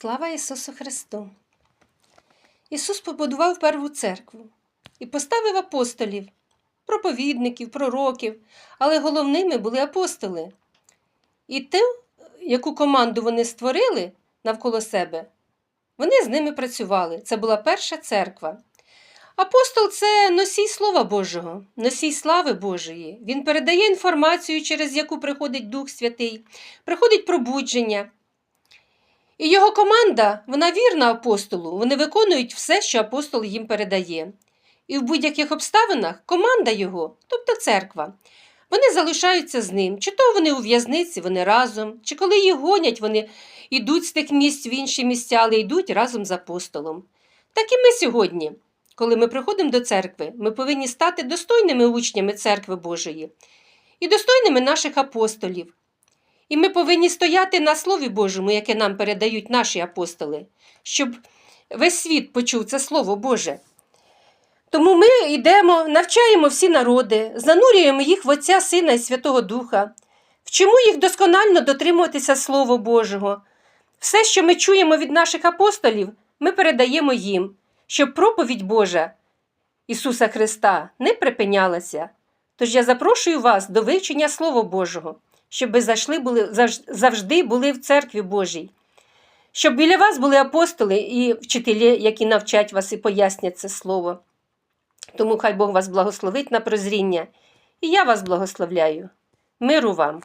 Слава Ісусу Христу! Ісус побудував перву церкву і поставив апостолів, проповідників, пророків, але головними були апостоли. І ту, яку команду вони створили навколо себе, вони з ними працювали. Це була перша церква. Апостол це носій Слова Божого, носій слави Божої. Він передає інформацію, через яку приходить Дух Святий, приходить пробудження. І його команда, вона вірна апостолу, вони виконують все, що апостол їм передає. І в будь-яких обставинах команда його, тобто церква, вони залишаються з ним. Чи то вони у в'язниці, вони разом, чи коли їх гонять, вони йдуть з тих місць в інші місця, але йдуть разом з апостолом. Так і ми сьогодні, коли ми приходимо до церкви, ми повинні стати достойними учнями церкви Божої і достойними наших апостолів. І ми повинні стояти на Слові Божому, яке нам передають наші апостоли, щоб весь світ почув це Слово Боже. Тому ми йдемо, навчаємо всі народи, занурюємо їх в Отця Сина і Святого Духа, вчимо їх досконально дотримуватися Слова Божого. Все, що ми чуємо від наших апостолів, ми передаємо їм, щоб проповідь Божа Ісуса Христа не припинялася. Тож я запрошую вас до вивчення Слова Божого, щоб зайшли були, завжди були в церкві Божій, щоб біля вас були апостоли і вчителі, які навчать вас і пояснять це слово. Тому хай Бог вас благословить на прозріння, і я вас благословляю. Миру вам!